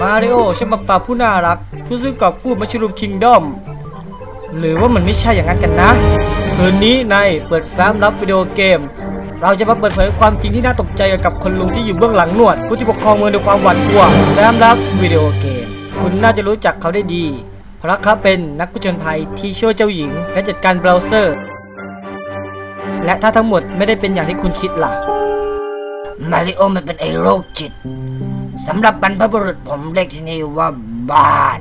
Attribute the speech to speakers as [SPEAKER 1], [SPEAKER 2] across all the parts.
[SPEAKER 1] มาริโอฉบับปาผู้น่ารัก ผู้ซึ่งกอบกู้มัชรูมคิงดอม หรือว่ามันไม่ใช่อย่างนั้นกันนะ คืนนี้ในเปิดแฟ้มรับวิดีโอเกม เราจะมาเปิดเผยความจริงที่น่าตกใจกับคนลุงที่อยู่เบื้องหลังหนวด ผู้ที่ปกครองเมืองด้วยความหวาดกลัวแฟ้มรับวิดีโอเกม คุณน่าจะรู้จักเขาได้ดี เพราะเขาเป็นนักผจญภัยที่ช่วยเจ้าหญิง และจัดการเบราว์เซอร์ และถ้าทั้งหมดไม่ได้เป็นอย่างที่คุณคิดล่ะ
[SPEAKER 2] มาริโอมันเป็นไอ้โรคจิต สำหรับบรรพบุรุษผมเรียกที่นี่ว่าบ้าน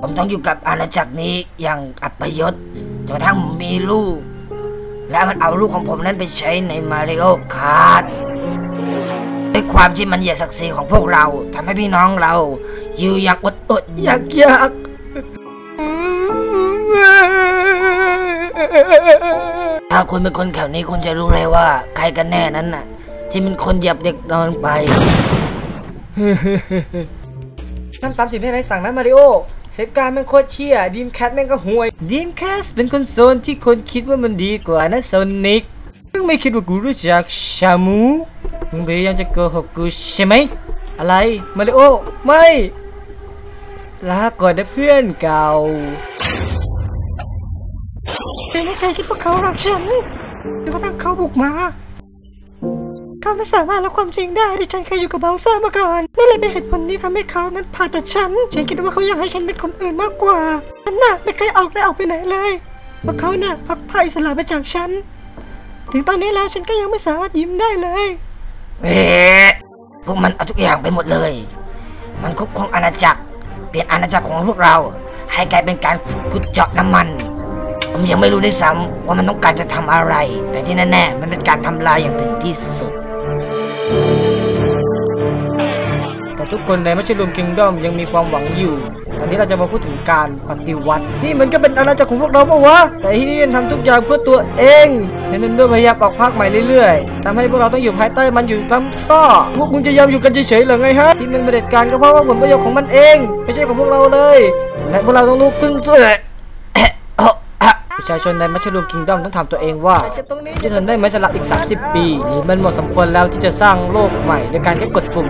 [SPEAKER 2] ผมต้องอยู่กับอาณาจักรนี้อย่างอัปยศจนกระทั่งมีลูก และมันเอาลูกของผมนั้นไปใช้ในมาริโอคาร์ดด้วยความที่มันเหยียดศักดิ์ศรีของพวกเราทำให้พี่น้องเรา อยู่อย่างอดอดยากยากถ้าคุณเป็นคนแถวนี้คุณจะรู้เลยว่า ใครกันแน่นั้นน่ะ ที่เป็นคนเหยียบเด็กนอนไป
[SPEAKER 1] ทำตามสิ่งที่นายสั่งนะมาริโอเซตการแม่งโคตรเชี่ยดีมแคทแม่งก็ห่วยดีมแคสเป็นคอนโซลที่คนคิดว่ามันดีกว่านะโซนิกมึงไม่คิดว่ากูรู้จักชามูมึงพยายามจะโกหกกูใช่ไหมอะไรมาริโอไม่ลาก่อนนะเพื่อนเก่า
[SPEAKER 3] เป็นไม่เคยคิดว่าเขารักฉันจนกระทั่งเขาบุกมา เขาไม่สามารถรับความจริงได้ที่ฉันเคยอยู่กับเบลเซอร์มาก่อนนั่นเลยเป็นเหตุผลที่ทำให้เขานั้นผ่าตัดฉัน ฉันคิดว่าเขาอยากให้ฉันเป็นคนอื่นมากกว่าฉันน่ะไม่เคยออกได้ออกไปไหนเลยเพราะเขาน่ะพักผ้าอิสระไปจากฉัน ถึงตอนนี้แล้วฉันก็ยังไม่สามารถยิ้มได้เลย
[SPEAKER 2] เอ๊พวกมันเอาทุกอย่างไปหมดเลย มันคุกครองอาณาจักร เปลี่ยนอาณาจักรของพวกเรา ให้กลายเป็นการขุดเจาะน้ำมันผมยังไม่รู้ด้วยซ้ำว่ามันต้องการจะทำอะไร แต่ที่แน่ๆ มันเป็นการทำลายอย่างถึงที่สุด
[SPEAKER 1] แต่ทุกคนในมัชลูมคิงดอมยังมีความหวังอยู่ ตอนนี้เราจะมาพูดถึงการปฏิวัติ นี่มันก็เป็นอาณาจักรของพวกเราปะวะ แต่ที่นี่มันทำทุกอย่างเพื่อตัวเองเนนโดพยายามออกภาคใหม่เรื่อยๆทำให้พวกเราต้องอยู่ภายใต้มันอยู่ตามซ่อ พวกมึงจะยอมอยู่กันเฉยๆหรือไงฮะ ที่มันเผด็จการก็เพราะว่าผลประโยชน์ของมันเอง ไม่ใช่ของพวกเราเลย และพวกเราต้องลุกขึ้นสู้ ประชาชนในมัชลูมคิงดอมต้องถามตัวเองว่า จะทนได้ไหมสำหรับอีก 30 ปี หรือมันหมดสมควรแล้วที่จะสร้างโลกใหม่โดยการแค่กดปุ่ม